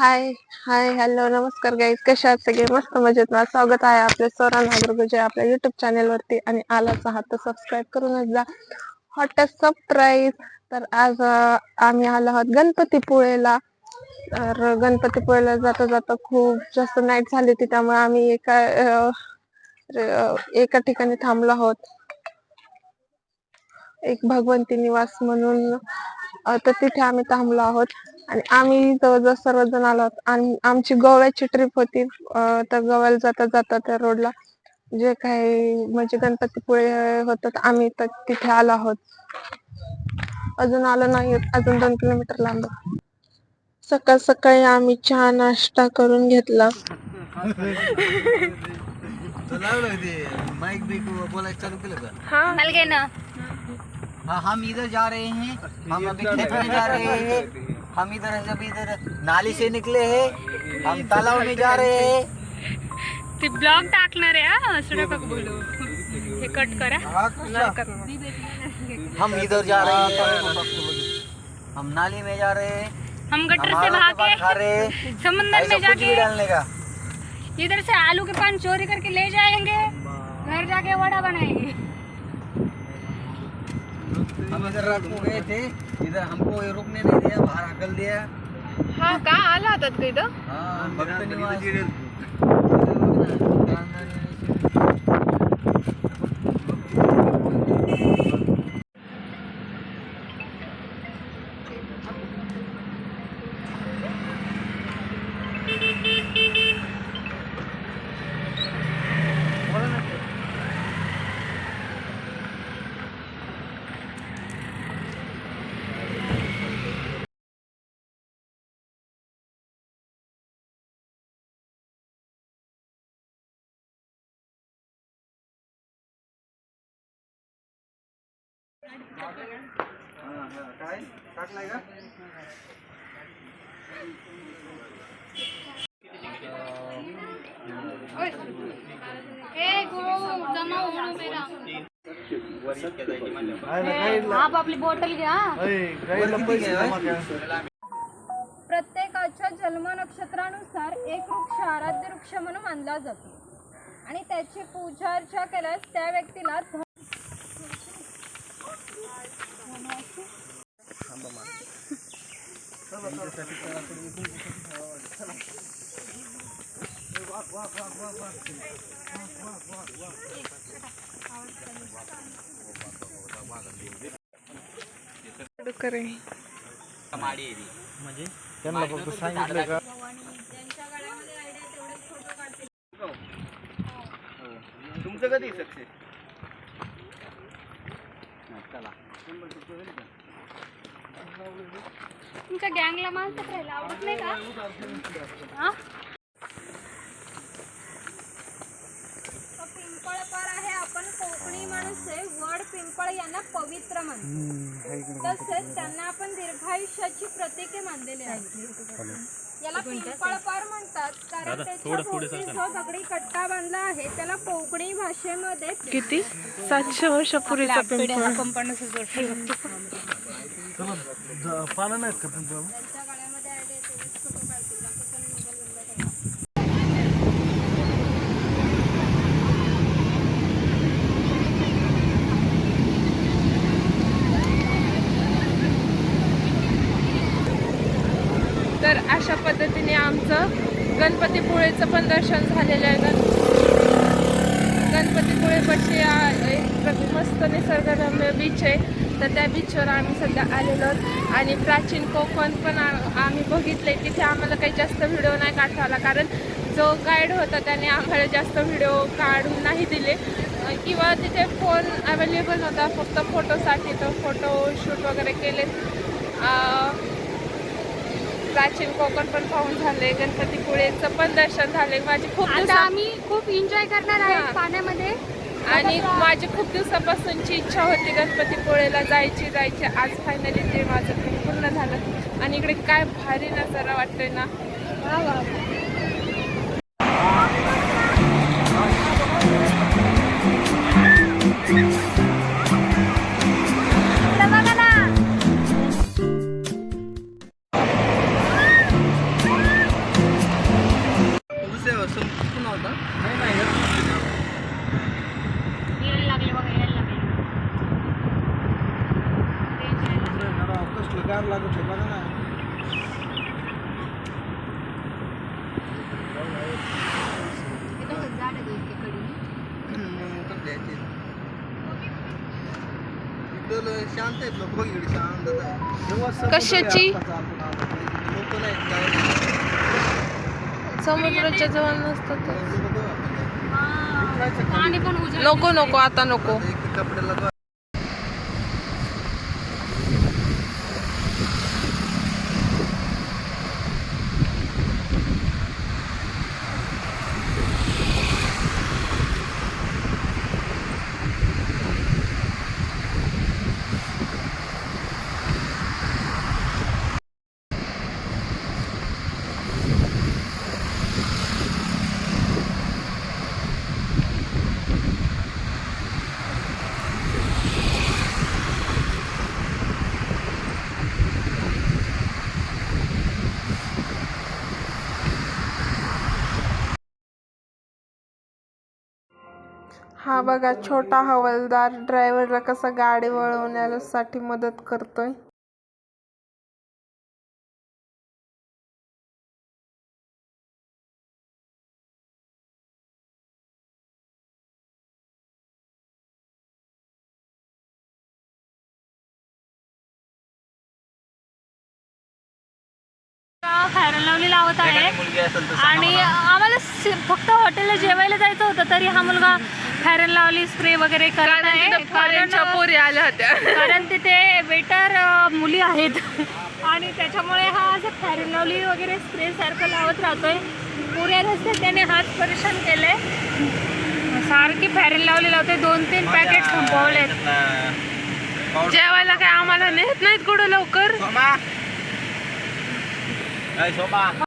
हाय hi hello नमस्कार guys कशा आहात सगळे? मस्त मजेत. ना स्वागत आहे आपल्या सोरा नागरगुजे आपल्या युट्यूब चॅनेल वरती. आणि आलाच आहात तर सबस्क्राईब करूनच जा. हॉटेस्ट सरप्राईज तर आज आम्ही आलो आहोत गणपतीपुळेला. तर गणपतीपुळेला जाता जाता खूप जास्त नाईट झाली होती. त्यामुळे आम्ही एका एका ठिकाणी थांबलो आहोत. एक भगवंती निवास म्हणून तर तिथे आम्ही थांबलो आहोत. आणि आम्ही जवळजवळ सर्वजण आलो आहोत. आणि आमची गोव्याची ट्रिप होती. अं, तर गोव्याला जाता जाता त्या रोडला जे काही म्हणजे गणपतीपुळे होत आम्ही तर तिथे आलो आहोत. अजून आलो नाही अजून दोन किलोमीटर लांब. सकाळ सकाळी आम्ही चहा नाश्ता करून घेतला. तो लावलं ते माइक बिक बोलायचं चालू केलं का? हा हम इधर जा रहे हैं। हम अभी खेत में जा रहे हैं। हम इधर जब इधर नाली से निकले हैं। हम तालाब में जा रहे हैं। ते ब्लॉग टाकणार आहे हा? असं नका बोलू. हे कट करा. हम इधर जा रहे हैं। हम नाली में जा रहे हैं। हम गटर से हैं। समंदर में जाके. डालने का। इधर से आलू के पान चोरी करके ले जाएँगे. घर जाके वड़ा बनाएँगे. हम इधर रात को गए थे इधर हमको ये रुकने नहीं दिया बाहर हकल दिया हा का आला होतात का इथं हाँ भक्त निवास। काय टाकलाय का आप आपली बॉटल घ्या प्रत्येकाच्या जन्म नक्षत्रानुसार एक वृक्ष आराध्य वृक्ष म्हणून मानला जातो. आणि त्याची पूजा अर्चा केल्यास त्या व्यक्तीला करे म्हणजे त्यांना फक्त सांगितलं का तुमचं कधी सक्सेस? चला. तुमच्या गँगला माणसं राहायला आवडत नाही का? हा? आहे. आपण कोकणी माणूस आहे. वड पिंपळ यांना पवित्र मानतो तसेच त्यांना आपण दीर्घायुष्याची प्रतीके मानलेली आहेत. याला पिंपळपर म्हणतात कारण त्याच्या भोवती जो दगडी कट्टा बांधला आहे त्याला कोकणी भाषेमध्ये किती? सातशे वर्षापूर्वीचा पिंपळ. पानं नाहीत का तुमचं त्यांच्या गळ्यामध्ये आहे ते तेवढेच फोटो काढतील बाकी पण मोबाईल बंद करा. तर अशा पद्धतीने आमचं गणपतीपुळेचं पण दर्शन झालेलं आहे. गण गणपतीपुळेपाशी आ- एक मस्त निसर्गरम्य बीच आहे. तर त्या बीचवर आम्ही सध्या आलेलो आहोत. आणि प्राचीन कोकण पण आम्ही बघितले तिथे आम्हाला काही जास्त व्हिडिओ नाही काढता कारण जो गाईड होता त्याने आम्हाला जास्त व्हिडिओ काढून नाही दिले. किंवा तिथे फोन अवेलेबल होता फक्त फोटोसाठी तर फोटो शूट वगैरे केले प्राचीन कोकण पण पाहून झाले गणपतीपुळेचं पण दर्शन झाले. माझी खूप आता दिवसा आम्ही खूप एन्जॉय करणार हा. आहे पाण्यामध्ये. आणि माझी खूप दिवसापासूनची इच्छा होती गणपतीपुळेला जायची जायची. आज फायनली ते माझं पूर्ण झालं. आणि इकडे काय भारी नजारा वाटतोय ना. बघा शांत आहेत लोक इकडे शांतता आहे कशाची? लोक नाही जायला. समुद्राच्या जवळ नसतं तर. पाणी पण उजळ नको नको आता नको. कपड्याला हा बघा छोटा हवालदार ड्रायव्हरला कसा गाडी वळवण्यासाठी मदत करतोय. लावली लावत आहे. आणि आम्हाला फक्त हॉटेलला जेवायला जायचं होतं तरी हा मुलगा फेअर लावली स्प्रे वगैरे करत आहे. कारण पोरी आल्या होत्या. कारण तिथे वेटर मुली आहेत. आणि त्याच्यामुळे हा असं फेअर लावली वगैरे स्प्रे सारखं लावत राहतोय. पुऱ्या रस्त्यात त्याने हात परेशान केले सारखी फेअर लावली लावते. दोन तीन पॅकेट संपवलेत. जेवायला काय आम्हाला नेत नाहीत कुठं लवकर? सोमा. काय सोमा.